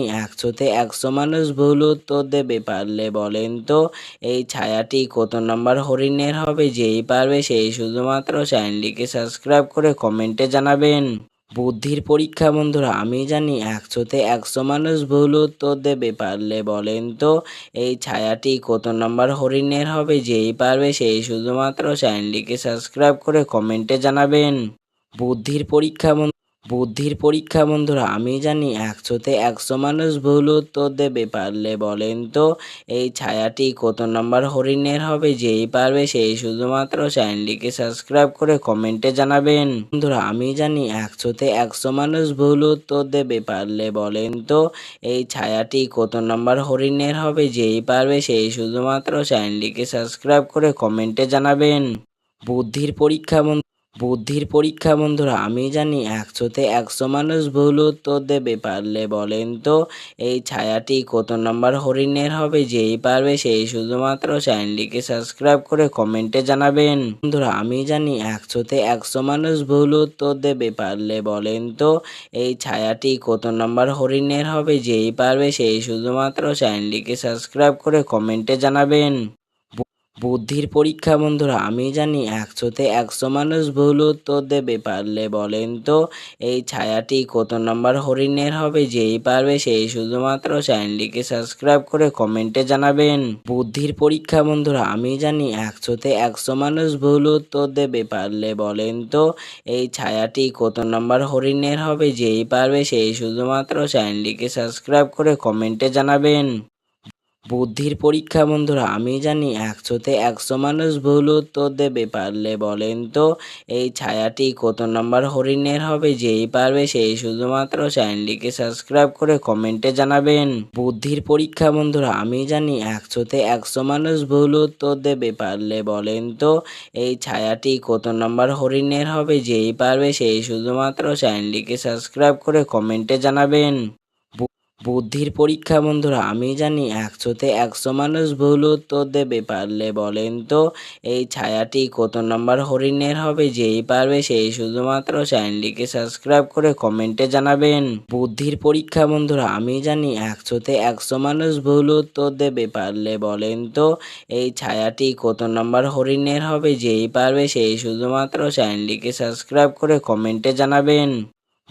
একশোতে একশো মানুষ ভুল উত্তর দেবে, পারলে বলেন তো, এই ছায়াটি কত নম্বর হরিণের হবে? যেই পারবে সেই শুধুমাত্র চ্যানেলটিকে সাবস্ক্রাইব করে কমেন্টে জানাবেন। বুদ্ধির পরীক্ষা, বন্ধুরা, আমি জানি একশোতে একশো মানুষ ভুল উত্তর দেবে, পারলে বলেন তো, এই ছায়াটি কত নম্বর হরিণের হবে? যেই পারবে সেই শুধুমাত্র চ্যানেলটিকে সাবস্ক্রাইব করে কমেন্টে জানাবেন। বুদ্ধির পরীক্ষা বুদ্ধির পরীক্ষা বন্ধুরা, আমি জানি একশোতে একশো মানুষ ভুল উত্তর দেবে, পারলে বলেন তো। এই ছায়াটি কত নম্বর হরিণের হবে? যেই পারবে সেই শুধুমাত্র চ্যানেলটিকে সাবস্ক্রাইব করে কমেন্টে জানাবেন। বন্ধুরা, আমি জানি একশোতে একশো মানুষ ভুল উত্তর দেবে, পারলে বলেন তো। এই ছায়াটি কত নম্বর হরিণের হবে? যেই পারবে সেই শুধুমাত্র চ্যানেলটিকে সাবস্ক্রাইব করে কমেন্টে জানাবেন। বুদ্ধির পরীক্ষা বন্ধু বুদ্ধির পরীক্ষা বন্ধুরা, আমি জানি একশোতে একশো মানুষ ভুল উত্তর দেবে, পারলে বলেন তো, এই ছায়াটি কত নম্বর হরিণের হবে? যেই পারবে সেই শুধুমাত্র চ্যানেলটিকে সাবস্ক্রাইব করে কমেন্টে জানাবেন। বন্ধুরা, আমি জানি একশোতে একশো মানুষ ভুল উত্তর দেবে, পারলে বলেন তো, এই ছায়াটি কত নম্বর হরিণের হবে? যেই পারবে সেই শুধুমাত্র চ্যানেলটিকে সাবস্ক্রাইব করে কমেন্টে জানাবেন। বুদ্ধির পরীক্ষা বন্ধুরা, আমি জানি একশোতে একশো মানুষ ভুল উত্তর দেবে, পারলে বলেন তো, এই ছায়াটি কত নম্বর হরিণের হবে? যেই পারবে সেই শুধুমাত্র চ্যানেলটিকে সাবস্ক্রাইব করে কমেন্টে জানাবেন। বুদ্ধির পরীক্ষা বন্ধুরা, আমি জানি একশোতে একশো মানুষ ভুল উত্তর দেবে, পারলে বলেন তো, এই ছায়াটি কত নম্বর হরিণের হবে? যেই পারবে সেই শুধুমাত্র চ্যানেলটিকে সাবস্ক্রাইব করে কমেন্টে জানাবেন। বুদ্ধির পরীক্ষা বন্ধুরা, আমি জানি একশোতে একশো মানুষ ভুল উত্তর দেবে, পারলে বলেন তো। এই ছায়াটি কত নম্বর হরিণের হবে? যেই পারবে সেই শুধুমাত্র চ্যানেলটিকে সাবস্ক্রাইব করে কমেন্টে জানাবেন। বুদ্ধির পরীক্ষা বন্ধুরা, আমি জানি একশোতে একশো মানুষ ভুল উত্তর দেবে, পারলে বলেন তো। এই ছায়াটি কত নম্বর হরিণের হবে? যেই পারবে সেই শুধুমাত্র চ্যানেলটিকে সাবস্ক্রাইব করে কমেন্টে জানাবেন। বুদ্ধির পরীক্ষা, বন্ধুরা। আমি জানি একশোতে একশো মানুষ ভুল উত্তর দেবে, পারলে বলেন তো, এই ছায়াটি কত নম্বর হরিণের হবে? যেই পারবে সেই শুধুমাত্র চ্যানেলটিকে সাবস্ক্রাইব করে কমেন্টে জানাবেন। বুদ্ধির পরীক্ষা, বন্ধুরা। আমি জানি একশোতে একশো মানুষ ভুল উত্তর দেবে, পারলে বলেন তো, এই ছায়াটি কত নম্বর হরিণের হবে? যেই পারবে সেই শুধুমাত্র চ্যানেলটিকে সাবস্ক্রাইব করে কমেন্টে জানাবেন।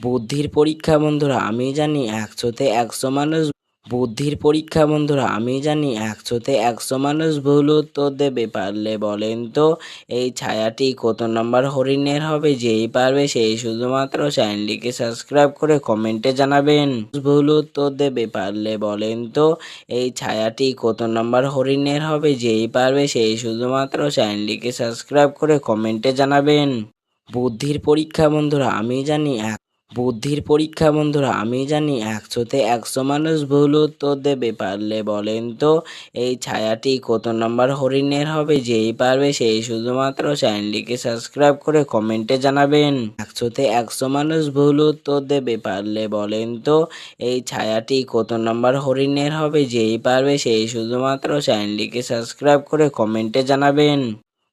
বুদ্ধির পরীক্ষা বন্ধুরা, আমি জানি একশোতে একশো মানুষ বুদ্ধির পরীক্ষা বন্ধুরা, আমি জানি একশোতে একশো মানুষ ভুল উত্তর দেবে, পারলে বলেন তো এই ছায়াটি কত নম্বর হরিণের হবে? যেই পারবে সেই শুধুমাত্র চ্যানেলটিকে সাবস্ক্রাইব করে কমেন্টে জানাবেন। ভুল উত্তর দেবে, পারলে বলেন তো এই ছায়াটি কত নম্বর হরিণের হবে? যেই পারবে সেই শুধুমাত্র চ্যানেলটিকে সাবস্ক্রাইব করে কমেন্টে জানাবেন। বুদ্ধির পরীক্ষা বন্ধুরা, আমি জানি এক বুদ্ধির পরীক্ষা বন্ধুরা, আমি জানি একশোতে একশো মানুষ ভুল উত্তর দেবে, পারলে বলেন তো, এই ছায়াটি কত নম্বর হরিণের হবে? যেই পারবে সেই শুধুমাত্র চ্যানেলটিকে সাবস্ক্রাইব করে কমেন্টে জানাবেন। একশোতে একশো মানুষ ভুল উত্তর দেবে, পারলে বলেন তো, এই ছায়াটি কত নম্বর হরিণের হবে? যেই পারবে সেই শুধুমাত্র চ্যানেলটিকে সাবস্ক্রাইব করে কমেন্টে জানাবেন।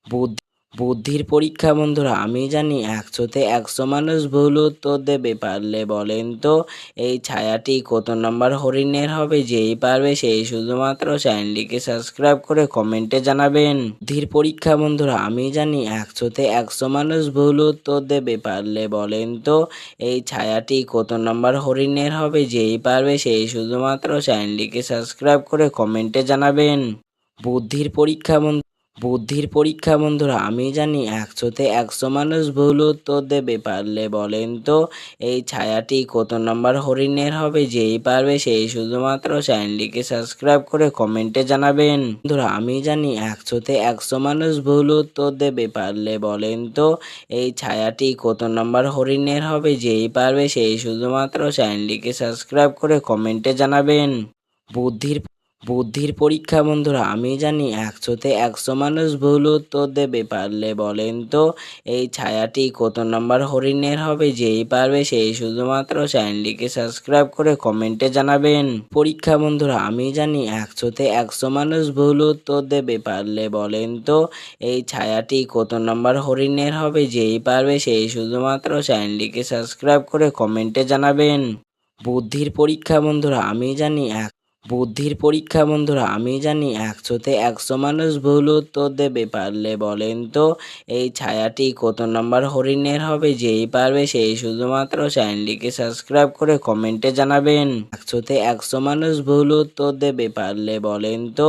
বুদ্ধি বুদ্ধির পরীক্ষা বন্ধুরা, আমি জানি একশোতে একশো মানুষ ভুল উত্তর দেবে, পারলে বলেন তো। এই ছায়াটি কত নম্বর হরিণের হবে? যেই পারবে সেই শুধুমাত্র চ্যানেলটিকে সাবস্ক্রাইব করে কমেন্টে জানাবেন। বুদ্ধির পরীক্ষা বন্ধুরা, আমি জানি একশোতে একশো মানুষ ভুল উত্তর দেবে, পারলে বলেন তো। এই ছায়াটি কত নম্বর হরিণের হবে? যেই পারবে সেই শুধুমাত্র চ্যানেলটিকে সাবস্ক্রাইব করে কমেন্টে জানাবেন। বুদ্ধির পরীক্ষা বন্ধু বুদ্ধির পরীক্ষা বন্ধুরা, আমি জানি একশোতে একশো মানুষ ভুল উত্তর দেবে, পারলে বলেন তো, এই ছায়াটি কত নম্বর হরিণের হবে? যেই পারবে সেই শুধুমাত্র চ্যানেলটিকে সাবস্ক্রাইব করে কমেন্টে জানাবেন। বন্ধুরা, আমি জানি একশোতে একশো মানুষ ভুল উত্তর দেবে, পারলে বলেন তো, এই ছায়াটি কত নম্বর হরিণের হবে? যেই পারবে সেই শুধুমাত্র চ্যানেলটিকে সাবস্ক্রাইব করে কমেন্টে জানাবেন। বুদ্ধির বুদ্ধির পরীক্ষা বন্ধুরা, আমি জানি একশোতে একশো মানুষ ভুল উত্তর দেবে, পারলে বলেন তো। এই ছায়াটি কত নম্বর হরিণের হবে? যেই পারবে সেই শুধুমাত্র চ্যানেলটিকে সাবস্ক্রাইব করে কমেন্টে জানাবেন। পরীক্ষা বন্ধুরা, আমি জানি একশোতে একশো মানুষ ভুল উত্তর দেবে, পারলে বলেন তো। এই ছায়াটি কত নম্বর হরিণের হবে? যেই পারবে সেই শুধুমাত্র চ্যানেলটিকে সাবস্ক্রাইব করে কমেন্টে জানাবেন। বুদ্ধির পরীক্ষা বন্ধুরা, আমি জানি এক বুদ্ধির পরীক্ষা বন্ধুরা, আমি জানি একশোতে একশো মানুষ ভুল উত্তর দেবে, পারলে বলেন তো, এই ছায়াটি কত নম্বর হরিণের হবে? যেই পারবে সেই শুধুমাত্র চ্যানেলটিকে সাবস্ক্রাইব করে কমেন্টে জানাবেন। একশোতে একশো মানুষ ভুল উত্তর দেবে, পারলে বলেন তো,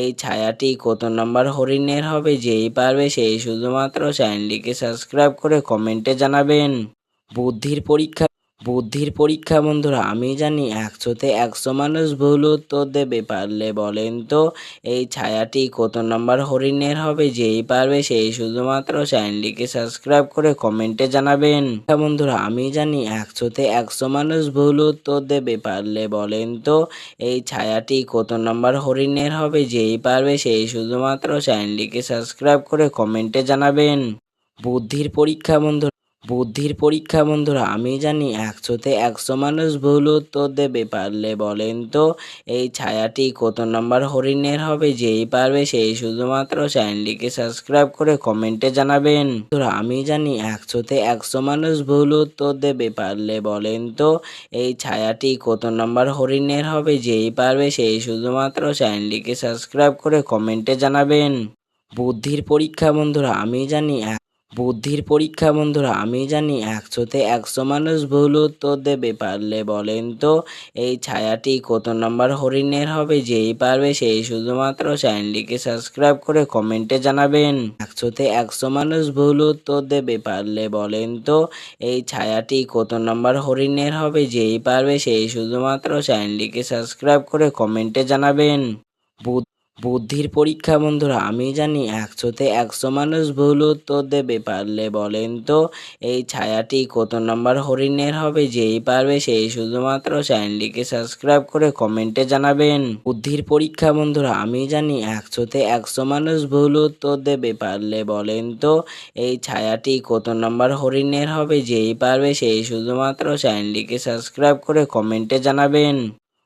এই ছায়াটি কত নম্বর হরিণের হবে? যেই পারবে সেই শুধুমাত্র চ্যানেলটিকে সাবস্ক্রাইব করে কমেন্টে জানাবেন। বুদ্ধির পরীক্ষা বুদ্ধির পরীক্ষা বন্ধুরা, আমি জানি একশোতে একশো মানুষ ভুল উত্তর দেবে, পারলে বলেন তো। এই ছায়াটি কত নম্বর হরিণের হবে? যেই পারবে সেই শুধুমাত্র চ্যানেলটিকে সাবস্ক্রাইব করে কমেন্টে জানাবেন। বন্ধুরা, আমি জানি একশোতে একশো মানুষ ভুল উত্তর দেবে, পারলে বলেন তো। এই ছায়াটি কত নম্বর হরিণের হবে? যেই পারবে সেই শুধুমাত্র চ্যানেলটিকে সাবস্ক্রাইব করে কমেন্টে জানাবেন। বুদ্ধির পরীক্ষা বন্ধু বুদ্ধির পরীক্ষা বন্ধুরা, আমি জানি একশোতে একশো মানুষ ভুল উত্তর দেবে, পারলে বলেন তো, এই ছায়াটি কত নম্বর হরিণের হবে? যেই পারবে সেই শুধুমাত্র চ্যানেলটিকে সাবস্ক্রাইব করে কমেন্টে জানাবেন। বন্ধুরা, আমি জানি একশোতে একশো মানুষ ভুল উত্তর দেবে, পারলে বলেন তো, এই ছায়াটি কত নম্বর হরিণের হবে? যেই পারবে সেই শুধুমাত্র চ্যানেলটিকে সাবস্ক্রাইব করে কমেন্টে জানাবেন। বুদ্ধির পরীক্ষা বন্ধুরা, আমি জানি বুদ্ধির পরীক্ষা বন্ধুরা, আমি জানি একশোতে একশো মানুষ ভুল উত্তর দেবে, পারলে বলেন তো। এই ছায়াটি কত নম্বর হরিণের হবে? যেই পারবে সেই শুধুমাত্র চ্যানেলটিকে সাবস্ক্রাইব করে কমেন্টে জানাবেন। একশোতে একশো মানুষ ভুল উত্তর দেবে, পারলে বলেন তো। এই ছায়াটি কত নম্বর হরিণের হবে? যেই পারবে সেই শুধুমাত্র চ্যানেলটিকে সাবস্ক্রাইব করে কমেন্টে জানাবেন। বুদ্ধির পরীক্ষা বন্ধুরা, আমি জানি একশোতে একশো মানুষ ভুল উত্তর দেবে, পারলে বলেন তো, এই ছায়াটি কত নম্বর হরিণের হবে? যেই পারবে সেই শুধুমাত্র চ্যানেলটিকে সাবস্ক্রাইব করে কমেন্টে জানাবেন। বুদ্ধির পরীক্ষা বন্ধুরা, আমি জানি একশোতে একশো মানুষ ভুল উত্তর দেবে, পারলে বলেন তো, এই ছায়াটি কত নম্বর হরিণের হবে? যেই পারবে সেই শুধুমাত্র চ্যানেলটিকে সাবস্ক্রাইব করে কমেন্টে জানাবেন।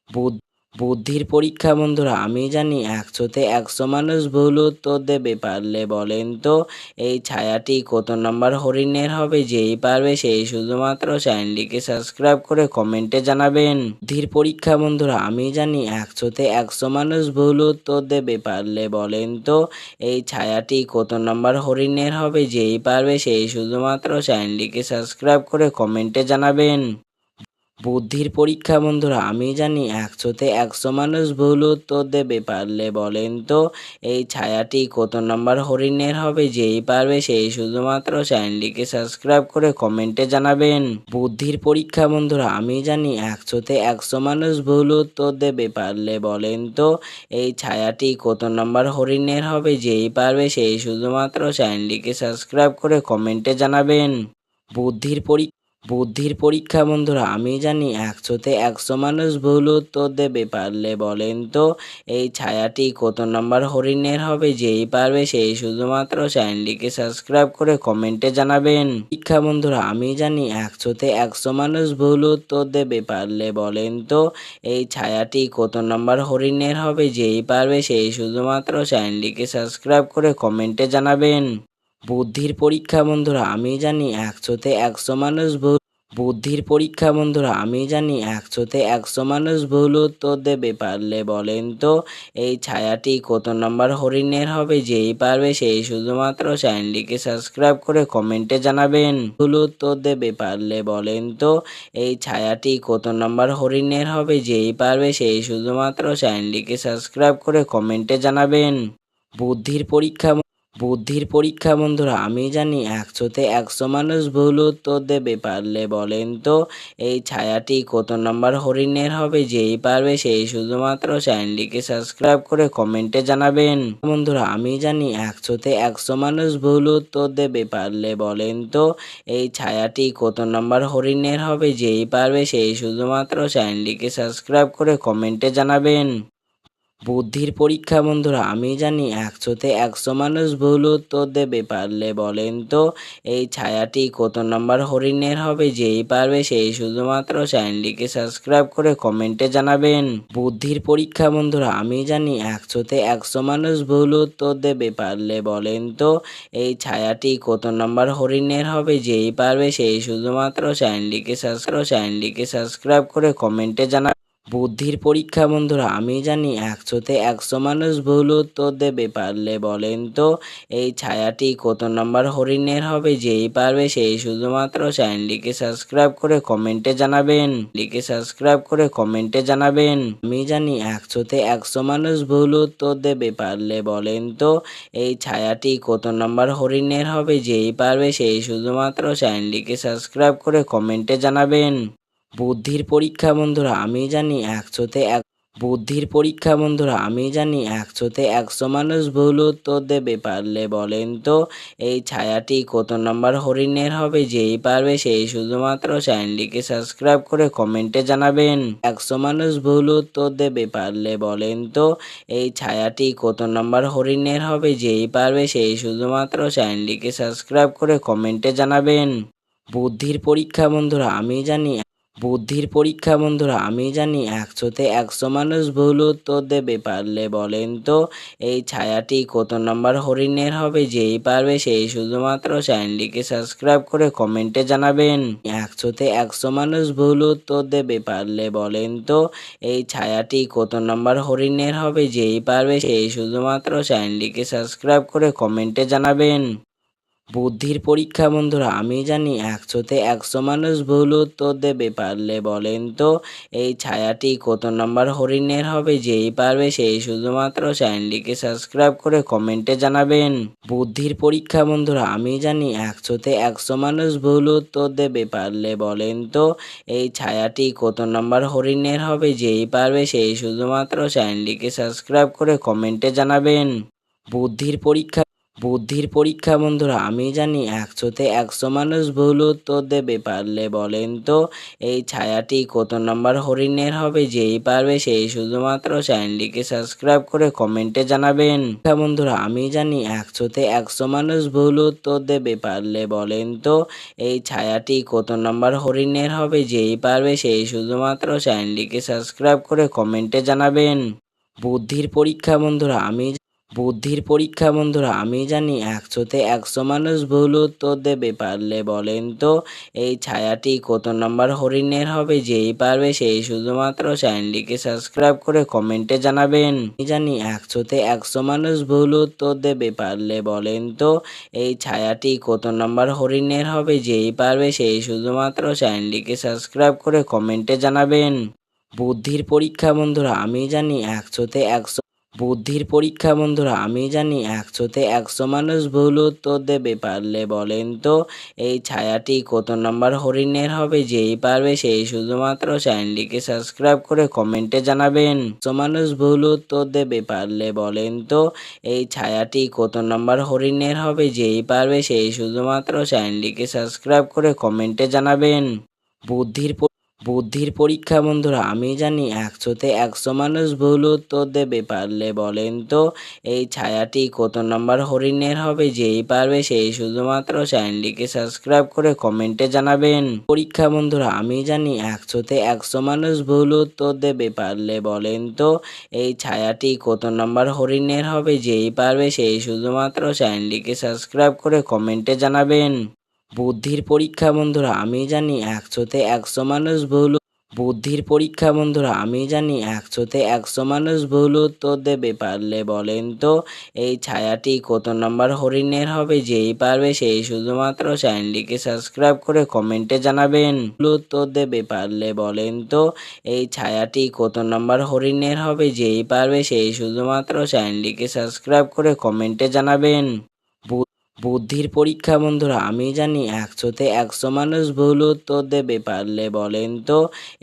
বুদ্ধ বুদ্ধির পরীক্ষা, বন্ধুরা। আমি জানি একশোতে একশো মানুষ ভুল উত্তর দেবে, পারলে বলেন তো। এই ছায়াটি কত নম্বর হরিণের হবে? যেই পারবে সেই শুধুমাত্র চ্যানেলটিকে সাবস্ক্রাইব করে কমেন্টে জানাবেন। বুদ্ধির পরীক্ষা, বন্ধুরা। আমি জানি একশোতে একশো মানুষ ভুল উত্তর দেবে, পারলে বলেন তো। এই ছায়াটি কত নম্বর হরিণের হবে? যেই পারবে সেই শুধুমাত্র চ্যানেলটিকে সাবস্ক্রাইব করে কমেন্টে জানাবেন। বুদ্ধির পরীক্ষা, বন্ধুরা। আমি জানি একশোতে একশো মানুষ ভুল উত্তর দেবে, পারলে বলেন তো। এই ছায়াটি কত নম্বর হরিণের হবে? যেই পারবে সেই শুধুমাত্র চ্যানেলটিকে সাবস্ক্রাইব করে কমেন্টে জানাবেন। বুদ্ধির পরীক্ষা, বন্ধুরা। আমি জানি একশোতে একশো মানুষ ভুল উত্তর দেবে, পারলে বলেন তো। এই ছায়াটি কত নম্বর হরিণের হবে? যেই পারবে সেই শুধুমাত্র চ্যানেলটিকে সাবস্ক্রাইব করে কমেন্টে জানাবেন। বুদ্ধির পরীক্ষা বুদ্ধির পরীক্ষা, বন্ধুরা। আমি জানি একশোতে একশো মানুষ ভুল উত্তর দেবে, পারলে বলেন তো। এই ছায়াটি কত নম্বর হরিণের হবে? যেই পারবে সেই শুধুমাত্র চ্যানেলটিকে সাবস্ক্রাইব করে কমেন্টে জানাবেন। পরীক্ষা, বন্ধুরা, আমি জানি একশোতে একশো মানুষ ভুল উত্তর দেবে, পারলে বলেন তো। এই ছায়াটি কত নম্বর হরিণের হবে? যেই পারবে সেই শুধুমাত্র চ্যানেলটিকে সাবস্ক্রাইব করে কমেন্টে জানাবেন। বুদ্ধির পরীক্ষা বন্ধুরা, আমি জানি একশোতে একশো মানুষ ভুল। বুদ্ধির পরীক্ষা বন্ধুরা, আমি জানি একশোতে একশো মানুষ ভুল উত্তর দেবে। পারলে বলেন তো, এই ছায়াটি কত নম্বর হরিণের হবে? যেই পারবে সেই শুধুমাত্র চ্যানেলটিকে সাবস্ক্রাইব করে কমেন্টে জানাবেন। ভুল উত্তর দেবে, পারলে বলেন তো, এই ছায়াটি কত নম্বর হরিণের হবে? যেই পারবে সেই শুধুমাত্র চ্যানেলটিকে সাবস্ক্রাইব করে কমেন্টে জানাবেন। বুদ্ধির পরীক্ষা বুদ্ধির পরীক্ষা বন্ধুরা, আমি জানি একশোতে একশো মানুষ ভুল উত্তর দেবে, পারলে বলেন তো। এই ছায়াটি কত নম্বর হরিণের হবে? যেই পারবে সেই শুধুমাত্র চ্যানেলটিকে সাবস্ক্রাইব করে কমেন্টে জানাবেন। বন্ধুরা, আমি জানি একশোতে একশো মানুষ ভুল উত্তর দেবে, পারলে বলেন তো। এই ছায়াটি কত নম্বর হরিণের হবে? যেই পারবে সেই শুধুমাত্র চ্যানেলটিকে সাবস্ক্রাইব করে কমেন্টে জানাবেন। বুদ্ধির পরীক্ষা বন্ধুরা, আমি জানি একশোতে একশো মানুষ ভুল উত্তর দেবে, পারলে বলেন তো, এই ছায়াটি কত নম্বর হরিণের হবে? যেই পারবে সেই শুধুমাত্র চ্যানেলটিকে সাবস্ক্রাইব করে কমেন্টে জানাবেন। বুদ্ধির পরীক্ষা বন্ধুরা, আমি জানি একশোতে একশো মানুষ ভুল উত্তর দেবে, পারলে বলেন তো, এই ছায়াটি কত নম্বর হরিণের হবে? যেই পারবে সেই শুধুমাত্র চ্যানেলটিকে সাবস্ক্রাইব চ্যানেলটিকে সাবস্ক্রাইব করে কমেন্টে জানা বুদ্ধির পরীক্ষা বন্ধুরা, আমি জানি একশোতে একশো মানুষ ভুল উত্তর দেবে, পারলে বলেন তো, এই ছায়াটি কত নম্বর হরিণের হবে? যেই পারবে সেই শুধুমাত্র চ্যানেলটিকে সাবস্ক্রাইব করে কমেন্টে জানাবেন। লিখে সাবস্ক্রাইব করে কমেন্টে জানাবেন। আমি জানি একশোতে একশো মানুষ ভুল উত্তর দেবে, পারলে বলেন তো, এই ছায়াটি কত নম্বর হরিণের হবে? যেই পারবে সেই শুধুমাত্র চ্যানেলটিকে সাবস্ক্রাইব করে কমেন্টে জানাবেন। বুদ্ধির পরীক্ষা বন্ধুরা, আমি জানি একশোতে এক বুদ্ধির পরীক্ষা বন্ধুরা, আমি জানি একশোতে একশো মানুষ ভুল উত্তর দেবে, পারলে বলেন তো, এই ছায়াটি কত নম্বর হরিণের হবে? যেই পারবে সেই শুধুমাত্র চ্যানেলটিকে সাবস্ক্রাইব করে কমেন্টে জানাবেন। একশো মানুষ ভুল উত্তর দেবে, পারলে বলেন তো, এই ছায়াটি কত নম্বর হরিণের হবে? যেই পারবে সেই শুধুমাত্র চ্যানেলটিকে সাবস্ক্রাইব করে কমেন্টে জানাবেন। বুদ্ধির পরীক্ষা বন্ধুরা, আমি জানি বুদ্ধির পরীক্ষা বন্ধুরা, আমি জানি একশোতে একশো মানুষ ভুল উত্তর দেবে, পারলে বলেন তো, এই ছায়াটি কত নম্বর হরিণের হবে? যেই পারবে সেই শুধুমাত্র চ্যানেলটিকে সাবস্ক্রাইব করে কমেন্টে জানাবেন। একশোতে একশো মানুষ ভুল উত্তর দেবে, পারলে বলেন তো, এই ছায়াটি কত নম্বর হরিণের হবে? যেই পারবে সেই শুধুমাত্র চ্যানেলটিকে সাবস্ক্রাইব করে কমেন্টে জানাবেন। বুদ্ধির পরীক্ষা বন্ধুরা, আমি জানি একশোতে একশো মানুষ ভুল উত্তর দেবে, পারলে বলেন তো, এই ছায়াটি কত নম্বর হরিণের হবে? যেই পারবে সেই শুধুমাত্র চ্যানেলটিকে সাবস্ক্রাইব করে কমেন্টে জানাবেন। বুদ্ধির পরীক্ষা বন্ধুরা, আমি জানি একশোতে একশো মানুষ ভুল উত্তর দেবে, পারলে বলেন তো, এই ছায়াটি কত নম্বর হরিণের হবে? যেই পারবে সেই শুধুমাত্র চ্যানেলটিকে সাবস্ক্রাইব করে কমেন্টে জানাবেন। বুদ্ধির পরীক্ষা বুদ্ধির পরীক্ষা বন্ধুরা, আমি জানি একশোতে একশো মানুষ ভুল উত্তর দেবে, পারলে বলেন তো, এই ছায়াটি কত নম্বর হরিণের হবে? যেই পারবে সেই শুধুমাত্র চ্যানেলটিকে সাবস্ক্রাইব করে কমেন্টে জানাবেন। বন্ধুরা, আমি জানি একশোতে একশো মানুষ ভুল উত্তর দেবে, পারলে বলেন তো, এই ছায়াটি কত নম্বর হরিণের হবে? যেই পারবে সেই শুধুমাত্র চ্যানেলটিকে সাবস্ক্রাইব করে কমেন্টে জানাবেন। বুদ্ধির পরীক্ষা বন্ধুরা, আমি বুদ্ধির পরীক্ষা বন্ধুরা, আমি জানি একশোতে একশো মানুষ ভুল উত্তর দেবে, পারলে বলেন তো, এই ছায়াটি কত নম্বর হরিণের হবে? যেই পারবে সেই শুধুমাত্র চ্যানেলটিকে সাবস্ক্রাইব করে কমেন্টে জানাবেন। আমি জানি একশোতে একশো মানুষ ভুল উত্তর দেবে, পারলে বলেন তো, এই ছায়াটি কত নম্বর হরিণের হবে? যেই পারবে সেই শুধুমাত্র চ্যানেলটিকে সাবস্ক্রাইব করে কমেন্টে জানাবেন। বুদ্ধির পরীক্ষা বন্ধুরা, আমি জানি একশোতে একশো বুদ্ধির পরীক্ষা, বন্ধুরা। আমি জানি একশোতে একশো মানুষ ভুল উত্তর দেবে, পারলে বলেন তো। এই ছায়াটি কত নম্বর হরিণের হবে? যেই পারবে সেই শুধুমাত্র চ্যানেলটিকে সাবস্ক্রাইব করে কমেন্টে জানাবেন। একশো মানুষ ভুল উত্তর দেবে, পারলে বলেন তো। এই ছায়াটি কত নম্বর হরিণের হবে? যেই পারবে সেই শুধুমাত্র চ্যানেলটিকে সাবস্ক্রাইব করে কমেন্টে জানাবেন। বুদ্ধির বুদ্ধির পরীক্ষা বন্ধুরা, আমি জানি একশোতে একশো মানুষ ভুল উত্তর দেবে, পারলে বলেন তো, এই ছায়াটি কত নম্বর হরিণের হবে? যেই পারবে সেই শুধুমাত্র চ্যানেলটিকে সাবস্ক্রাইব করে কমেন্টে জানাবেন। পরীক্ষা বন্ধুরা, আমি জানি একশোতে একশো মানুষ ভুল উত্তর দেবে, পারলে বলেন তো, এই ছায়াটি কত নম্বর হরিণের হবে? যেই পারবে সেই শুধুমাত্র চ্যানেলটিকে সাবস্ক্রাইব করে কমেন্টে জানাবেন। বুদ্ধির পরীক্ষা বন্ধুরা, আমি জানি একশোতে একশো মানুষ ভুল। বুদ্ধির পরীক্ষা বন্ধুরা, আমি জানি একশোতে একশো মানুষ ভুল উত্তর দেবে। পারলে বলেন তো, এই ছায়াটি কত নম্বর হরিণের হবে? যেই পারবে সেই শুধুমাত্র চ্যানেলটিকে সাবস্ক্রাইব করে কমেন্টে জানাবেন। ভুল উত্তর দেবে, পারলে বলেন তো, এই ছায়াটি কত নম্বর হরিণের হবে? যেই পারবে সেই শুধুমাত্র চ্যানেলটিকে সাবস্ক্রাইব করে কমেন্টে জানাবেন। বুদ্ধির পরীক্ষা বন্ধুরা, আমি জানি একশোতে একশো মানুষ ভুল উত্তর দেবে, পারলে বলেন তো,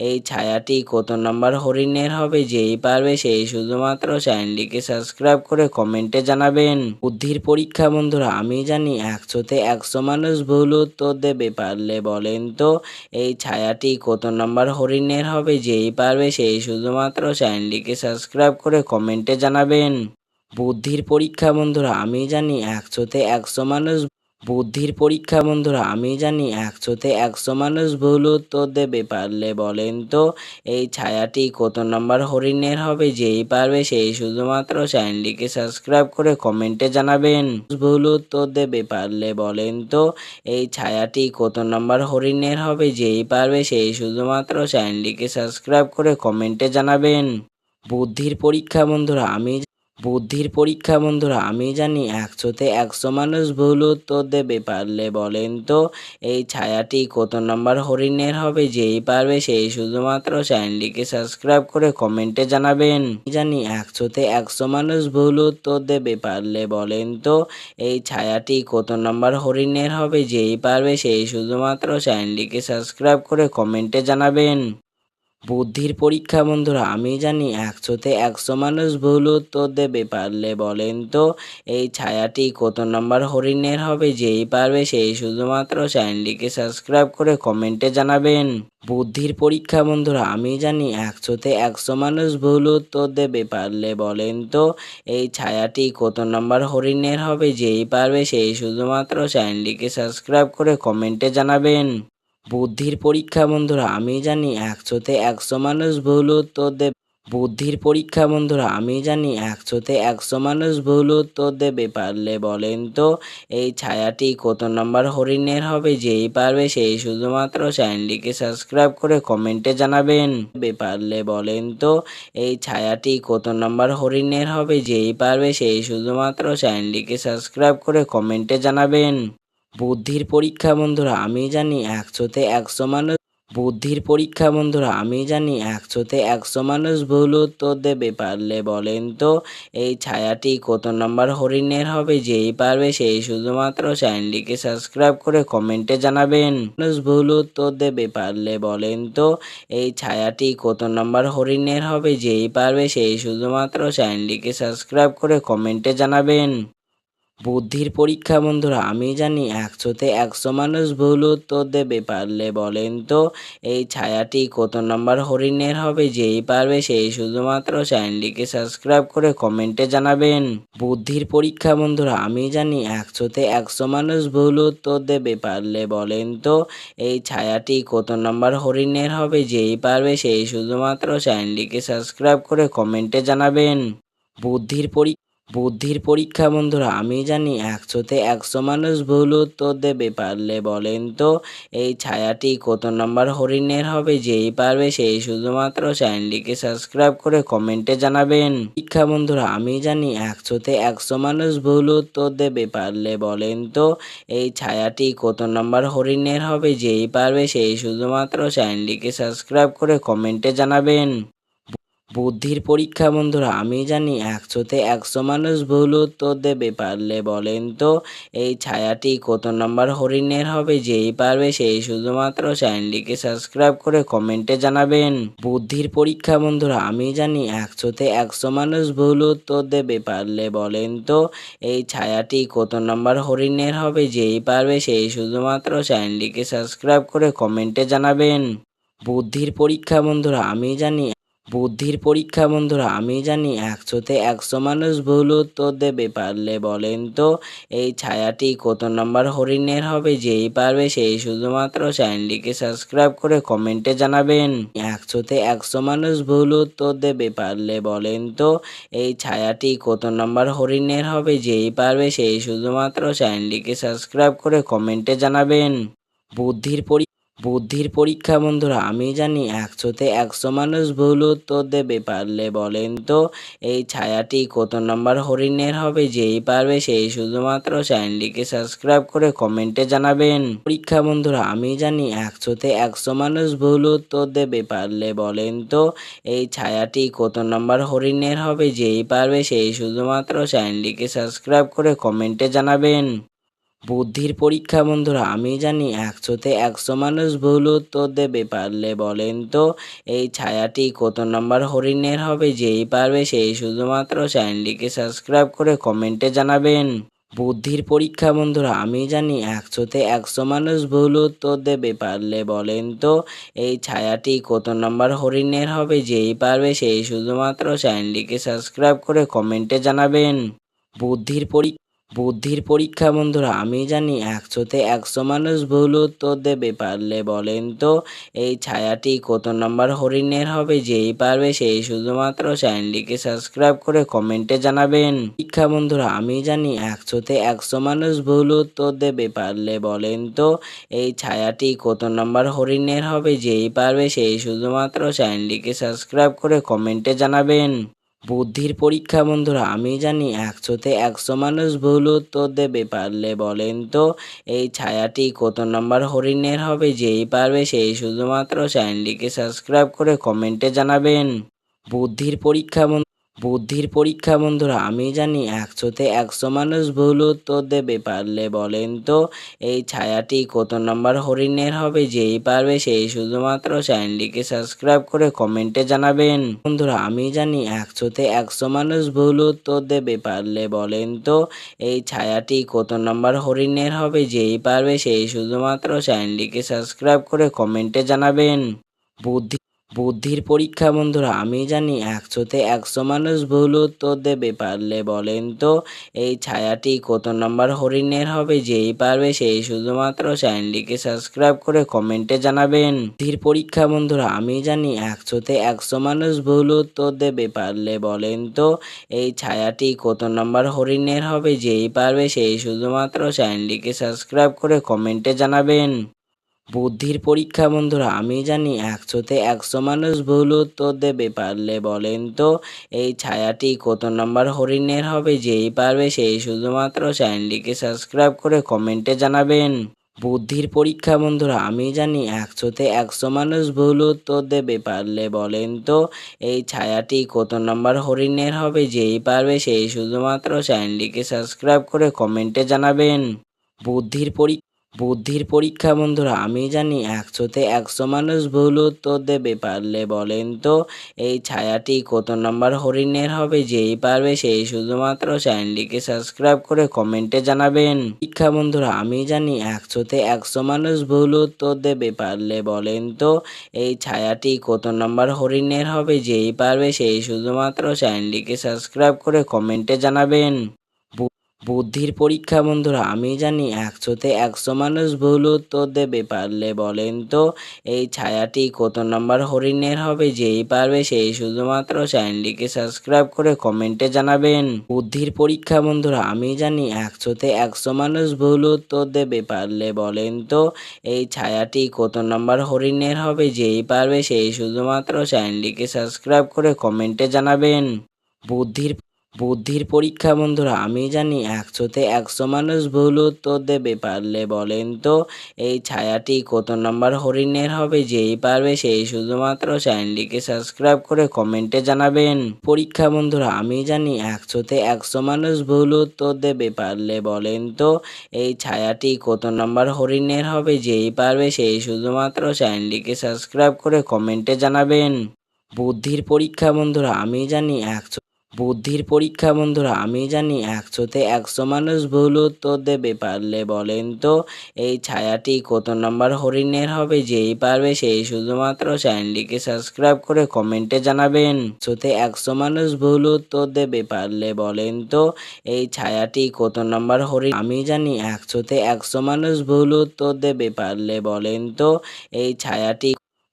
এই ছায়াটি কত নম্বর হরিণের হবে? যেই পারবে সেই শুধুমাত্র চ্যানেলটিকে সাবস্ক্রাইব করে কমেন্টে জানাবেন। বুদ্ধির পরীক্ষা বন্ধুরা, আমি জানি একশোতে একশো মানুষ ভুল উত্তর দেবে, পারলে বলেন তো, এই ছায়াটি কত নম্বর হরিণের হবে? যেই পারবে সেই শুধুমাত্র চ্যানেলটিকে সাবস্ক্রাইব করে কমেন্টে জানাবেন। বুদ্ধির পরীক্ষা বন্ধুরা, আমি জানি একশোতে একশো মানুষ বুদ্ধির পরীক্ষা বন্ধুরা, আমি জানি একশোতে একশো মানুষ ভুল উত্তর দেবে, পারলে বলেন তো এই ছায়াটি কত নম্বর হরিণের হবে? যেই পারবে সেই শুধুমাত্র চ্যানেলটিকে সাবস্ক্রাইব করে কমেন্টে জানাবেন। ভুল উত্তর দেবে, পারলে বলেন তো এই ছায়াটি কত নম্বর হরিণের হবে? যেই পারবে সেই শুধুমাত্র চ্যানেলটিকে সাবস্ক্রাইব করে কমেন্টে জানাবেন। বুদ্ধির পরীক্ষা বন্ধুরা, আমি বুদ্ধির পরীক্ষা বন্ধুরা, আমি জানি একশোতে একশো মানুষ ভুল উত্তর দেবে, পারলে বলেন তো, এই ছায়াটি কত নম্বর হরিণের হবে? যেই পারবে সেই শুধুমাত্র চ্যানেলটিকে সাবস্ক্রাইব করে কমেন্টে জানাবেন। জানি একশোতে একশো মানুষ ভুল উত্তর দেবে, পারলে বলেন তো, এই ছায়াটি কত নম্বর হরিণের হবে? যেই পারবে সেই শুধুমাত্র চ্যানেলটিকে সাবস্ক্রাইব করে কমেন্টে জানাবেন। বুদ্ধির পরীক্ষা বন্ধুরা, আমি জানি একশোতে একশো মানুষ ভুল উত্তর দেবে, পারলে বলেন তো। এই ছায়াটি কত নম্বর হরিণের হবে? যেই পারবে সেই শুধুমাত্র চ্যানেলটিকে সাবস্ক্রাইব করে কমেন্টে জানাবেন। বুদ্ধির পরীক্ষা বন্ধুরা, আমি জানি একশোতে একশো মানুষ ভুল উত্তর দেবে, পারলে বলেন তো। এই ছায়াটি কত নম্বর হরিণের হবে? যেই পারবে সেই শুধুমাত্র চ্যানেলটিকে সাবস্ক্রাইব করে কমেন্টে জানাবেন। বুদ্ধির পরীক্ষা বন্ধুরা, আমি জানি একশোতে একশো মানুষ ভুল উত্তর দেবে। বুদ্ধির পরীক্ষা বন্ধুরা, আমি জানি একশোতে একশো মানুষ ভুল উত্তর দেবে। পারলে বলেন তো, এই ছায়াটি কত নম্বর হরিণের হবে? যেই পারবে সেই শুধুমাত্র চ্যানেলটিকে সাবস্ক্রাইব করে কমেন্টে জানাবেন। পারলে বলেন তো, এই ছায়াটি কত নম্বর হরিণের হবে? যেই পারবে সেই শুধুমাত্র চ্যানেলটিকে সাবস্ক্রাইব করে কমেন্টে জানাবেন। বুদ্ধির পরীক্ষা বন্ধুরা, আমি জানি একশোতে একশো মানুষ বুদ্ধির পরীক্ষা বন্ধুরা, আমি জানি একশোতে একশো মানুষ ভুল উত্তর দেবে। পারলে বলেন তো, এই ছায়াটি কত নম্বর হরিণের হবে? যেই পারবে সেই শুধুমাত্র চ্যানেলটিকে সাবস্ক্রাইব করে কমেন্টে জানাবেন। মানুষ ভুল উত্তর দেবে, পারলে বলেন তো, এই ছায়াটি কত নম্বর হরিণের হবে? যেই পারবে সেই শুধুমাত্র চ্যানেলটিকে সাবস্ক্রাইব করে কমেন্টে জানাবেন। বুদ্ধির পরীক্ষা, বন্ধুরা, আমি জানি একশোতে একশো মানুষ ভুল উত্তর দেবে, পারলে বলেন তো, এই ছায়াটি কত নম্বর হরিণের হবে? যেই পারবে সেই শুধুমাত্র চ্যানেলটিকে সাবস্ক্রাইব করে কমেন্টে জানাবেন। বুদ্ধির পরীক্ষা, বন্ধুরা, আমি জানি একশোতে একশো মানুষ ভুল উত্তর দেবে, পারলে বলেন তো, এই ছায়াটি কত নম্বর হরিণের হবে? যেই পারবে সেই শুধুমাত্র চ্যানেলটিকে সাবস্ক্রাইব করে কমেন্টে জানাবেন। বুদ্ধির পরীক্ষা বুদ্ধির পরীক্ষা বন্ধুরা, আমি জানি একশোতে একশো মানুষ ভুল উত্তর দেবে, পারলে বলেন তো। এই ছায়াটি কত নম্বর হরিণের হবে? যেই পারবে সেই শুধুমাত্র চ্যানেলটিকে সাবস্ক্রাইব করে কমেন্টে জানাবেন। পরীক্ষা বন্ধুরা, আমি জানি একশোতে একশো মানুষ ভুল উত্তর দেবে, পারলে বলেন তো। এই ছায়াটি কত নম্বর হরিণের হবে? যেই পারবে সেই শুধুমাত্র চ্যানেলটিকে সাবস্ক্রাইব করে কমেন্টে জানাবেন। বুদ্ধির পরীক্ষা বন্ধুরা, আমি জানি একশোতে একশো মানুষ ভুল উত্তর দেবে, পারলে বলেন তো, এই ছায়াটি কত নম্বর হরিণের হবে? যেই পারবে সেই শুধুমাত্র চ্যানেলটিকে সাবস্ক্রাইব করে কমেন্টে জানাবেন। বুদ্ধির পরীক্ষা বন্ধুরা, আমি জানি একশোতে একশো মানুষ ভুল উত্তর দেবে, পারলে বলেন তো, এই ছায়াটি কত নম্বর হরিণের হবে? যেই পারবে সেই শুধুমাত্র চ্যানেলটিকে সাবস্ক্রাইব করে কমেন্টে জানাবেন। বুদ্ধির পরীক্ষা বন্ধুরা, আমি জানি বুদ্ধির পরীক্ষা, বন্ধুরা, আমি জানি একশোতে একশো মানুষ ভুল উত্তর দেবে, পারলে বলেন তো, এই ছায়াটি কত নম্বর হরিণের হবে? যেই পারবে সেই শুধুমাত্র চ্যানেলটিকে সাবস্ক্রাইব করে কমেন্টে জানাবেন। একশোতে একশো মানুষ ভুল উত্তর দেবে, পারলে বলেন তো, এই ছায়াটি কত নম্বর হরিণের হবে? যেই পারবে সেই শুধুমাত্র চ্যানেলটিকে সাবস্ক্রাইব করে কমেন্টে জানাবেন। বুদ্ধির পরীক্ষা বুদ্ধির পরীক্ষা বন্ধুরা, আমি জানি একশোতে একশো মানুষ ভুল উত্তর দেবে, পারলে বলেন তো। এই ছায়াটি কত নম্বর হরিণের হবে? যেই পারবে সেই শুধুমাত্র চ্যানেলটিকে সাবস্ক্রাইব করে কমেন্টে জানাবেন। পরীক্ষা বন্ধুরা, আমি জানি একশোতে একশো মানুষ ভুল উত্তর দেবে, পারলে বলেন তো। এই ছায়াটি কত নম্বর হরিণের হবে? যেই পারবে সেই শুধুমাত্র চ্যানেলটিকে সাবস্ক্রাইব করে কমেন্টে জানাবেন। বুদ্ধির পরীক্ষা বন্ধুরা, আমি জানি একশোতে একশো মানুষ ভুল উত্তর দেবে, পারলে বলেন তো। এই ছায়াটি কত নম্বর হরিণের হবে? যেই পারবে সেই শুধুমাত্র চ্যানেলটিকে সাবস্ক্রাইব করে কমেন্টে জানাবেন। বুদ্ধির পরীক্ষা বন্ধুরা, আমি জানি একশোতে একশো মানুষ ভুল উত্তর দেবে, পারলে বলেন তো। এই ছায়াটি কত নম্বর হরিণের হবে? যেই পারবে সেই শুধুমাত্র চ্যানেলটিকে সাবস্ক্রাইব করে কমেন্টে জানাবেন। বুদ্ধির পরীক্ষা বুদ্ধির পরীক্ষা বন্ধুরা, আমি জানি একশোতে একশো মানুষ ভুল উত্তর দেবে, পারলে বলেন তো, এই ছায়াটি কত নম্বর হরিণের হবে? যেই পারবে সেই শুধুমাত্র চ্যানেলটিকে সাবস্ক্রাইব করে কমেন্টে জানাবেন। পরীক্ষা বন্ধুরা, আমি জানি একশোতে একশো মানুষ ভুল উত্তর দেবে, পারলে বলেন তো, এই ছায়াটি কত নম্বর হরিণের হবে? যেই পারবে সেই শুধুমাত্র চ্যানেলটিকে সাবস্ক্রাইব করে কমেন্টে জানাবেন। বুদ্ধির পরীক্ষা বন্ধুরা, আমি জানি একশোতে একশো মানুষ ভুল উত্তর দেবে, পারলে বলেন তো। এই ছায়াটি কত নম্বর হরিণের হবে? যেই পারবে সেই শুধুমাত্র চ্যানেলটিকে সাবস্ক্রাইব করে কমেন্টে জানাবেন। বুদ্ধির পরীক্ষা বুদ্ধির পরীক্ষা, বন্ধুরা, আমি জানি একশোতে একশো মানুষ ভুল উত্তর দেবে, পারলে বলেন তো, এই ছায়াটি কত নম্বর হরিণের হবে? যেই পারবে সেই শুধুমাত্র চ্যানেলটিকে সাবস্ক্রাইব করে কমেন্টে জানাবেন। বন্ধুরা, আমি জানি একশোতে একশো মানুষ ভুল উত্তর দেবে, পারলে বলেন তো, এই ছায়াটি কত নম্বর হরিণের হবে? যেই পারবে সেই শুধুমাত্র চ্যানেলটিকে সাবস্ক্রাইব করে কমেন্টে জানাবেন। বুদ্ধি বুদ্ধির পরীক্ষা, বন্ধুরা। আমি জানি একশোতে একশো মানুষ ভুল উত্তর দেবে, পারলে বলেন তো। এই ছায়াটি কত নম্বর হরিণের হবে? যেই পারবে সেই শুধুমাত্র চ্যানেলটিকে সাবস্ক্রাইব করে কমেন্টে জানাবেন। বুদ্ধির পরীক্ষা, বন্ধুরা। আমি জানি একশোতে একশো মানুষ ভুল উত্তর দেবে, পারলে বলেন তো। এই ছায়াটি কত নম্বর হরিণের হবে? যেই পারবে সেই শুধুমাত্র চ্যানেলটিকে সাবস্ক্রাইব করে কমেন্টে জানাবেন। বুদ্ধির পরীক্ষা বন্ধুরা, আমি জানি একশোতে একশো মানুষ ভুল উত্তর দেবে, পারলে বলেন তো, এই ছায়াটি কত নম্বর হরিণের হবে? যেই পারবে সেই শুধুমাত্র চ্যানেলটিকে সাবস্ক্রাইব করে কমেন্টে জানাবেন। বুদ্ধির পরীক্ষা বন্ধুরা, আমি জানি একশোতে একশো মানুষ ভুল উত্তর দেবে, পারলে বলেন তো, এই ছায়াটি কত নম্বর হরিণের হবে? যেই পারবে সেই শুধুমাত্র চ্যানেলটিকে সাবস্ক্রাইব করে কমেন্টে জানাবেন। বুদ্ধির পরীক্ষা বুদ্ধির পরীক্ষা বন্ধুরা, আমি জানি একশোতে একশো মানুষ ভুল উত্তর দেবে, পারলে বলেন তো। এই ছায়াটি কত নম্বর হরিণের হবে? যেই পারবে সেই শুধুমাত্র চ্যানেলটিকে সাবস্ক্রাইব করে কমেন্টে জানাবেন। পরীক্ষা বন্ধুরা, আমি জানি একশোতে একশো মানুষ ভুল উত্তর দেবে, পারলে বলেন তো। এই ছায়াটি কত নম্বর হরিণের হবে? যেই পারবে সেই শুধুমাত্র চ্যানেলটিকে সাবস্ক্রাইব করে কমেন্টে জানাবেন। বুদ্ধির পরীক্ষা বন্ধুরা, আমি জানি একশোতে একশো মানুষ ভুল উত্তর দেবে, পারলে বলেন তো। এই ছায়াটি কত নম্বর হরিণের হবে? যেই পারবে সেই শুধুমাত্র চ্যানেলটিকে সাবস্ক্রাইব করে কমেন্টে জানাবেন। বুদ্ধির পরীক্ষা বন্ধুরা, আমি জানি একশোতে একশো মানুষ ভুল উত্তর দেবে, পারলে বলেন তো। এই ছায়াটি কত নম্বর হরিণের হবে? যেই পারবে সেই শুধুমাত্র চ্যানেলটিকে সাবস্ক্রাইব করে কমেন্টে জানাবেন। বুদ্ধির বুদ্ধির পরীক্ষা বন্ধুরা, আমি জানি একশোতে একশো মানুষ ভুল উত্তর দেবে, পারলে বলেন তো, এই ছায়াটি কত নম্বর হরিণের হবে? যেই পারবে সেই শুধুমাত্র চ্যানেলটিকে সাবস্ক্রাইব করে কমেন্টে জানাবেন। পরীক্ষা বন্ধুরা, আমি জানি একশোতে একশো মানুষ ভুল উত্তর দেবে, পারলে বলেন তো, এই ছায়াটি কত নম্বর হরিণের হবে? যেই পারবে সেই শুধুমাত্র চ্যানেলটিকে সাবস্ক্রাইব করে কমেন্টে জানাবেন। বুদ্ধির পরীক্ষা বন্ধুরা, আমি জানি একশো বুদ্ধির পরীক্ষা বন্ধুরা, আমি জানি একশোতে একশো মানুষ ভুল উত্তর দেবে, পারলে বলেন তো। এই ছায়াটি কত নম্বর হরিণের হবে? যেই পারবে সেই শুধুমাত্র চ্যানেলটিকে সাবস্ক্রাইব করে কমেন্টে জানাবেন। একশোতে একশো মানুষ ভুল উত্তর দেবে, পারলে বলেন তো। এই ছায়াটি কত নম্বর হরিণ? আমি জানি একশোতে একশো মানুষ ভুল উত্তর দেবে, পারলে বলেন তো। এই ছায়াটি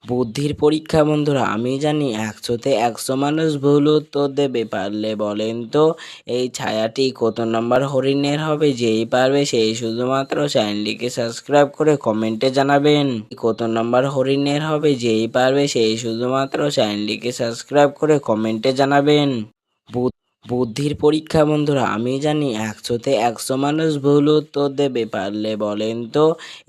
বুদ্ধির পরীক্ষা বন্ধুরা, আমি জানি একশোতে একশো মানুষ ভুল উত্তর দেবে, পারলে বলেন তো। এই ছায়াটি কত নম্বর হরিণের হবে? যেই পারবে সেই শুধুমাত্র চ্যানেলটিকে সাবস্ক্রাইব করে কমেন্টে জানাবেন। কত নম্বর হরিণের হবে? যেই পারবে সেই শুধুমাত্র চ্যানেলটিকে সাবস্ক্রাইব করে কমেন্টে জানাবেন। বুদ্ধির পরীক্ষা, বন্ধুরা, আমি জানি একশোতে একশো মানুষ ভুল উত্তর দেবে, পারলে বলেন তো,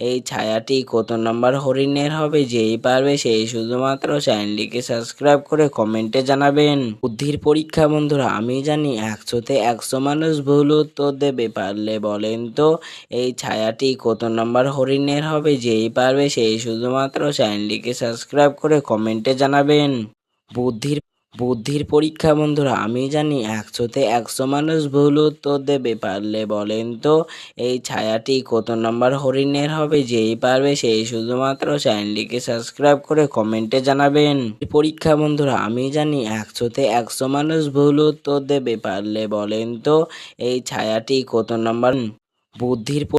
এই ছায়াটি কত নম্বর হরিণের হবে? যেই পারবে সেই শুধুমাত্র চ্যানেলটিকে সাবস্ক্রাইব করে কমেন্টে জানাবেন। বুদ্ধির পরীক্ষা, বন্ধুরা, আমি জানি একশোতে একশো মানুষ ভুল উত্তর দেবে, পারলে বলেন তো, এই ছায়াটি কত নম্বর হরিণের হবে? যেই পারবে সেই শুধুমাত্র চ্যানেলটিকে সাবস্ক্রাইব করে কমেন্টে জানাবেন। বুদ্ধির বুদ্ধির পরীক্ষা বন্ধুরা, আমি জানি একশোতে একশো মানুষ ভুল উত্তর দেবে, পারলে বলেন তো, এই ছায়াটি কত নম্বর হরিণের হবে? যেই পারবে সেই শুধুমাত্র চ্যানেলটিকে সাবস্ক্রাইব করে কমেন্টে জানাবেন। পরীক্ষা বন্ধুরা, আমি জানি একশোতে একশো মানুষ ভুল উত্তর দেবে, পারলে বলেন তো, এই ছায়াটি কত নম্বর? বুদ্ধির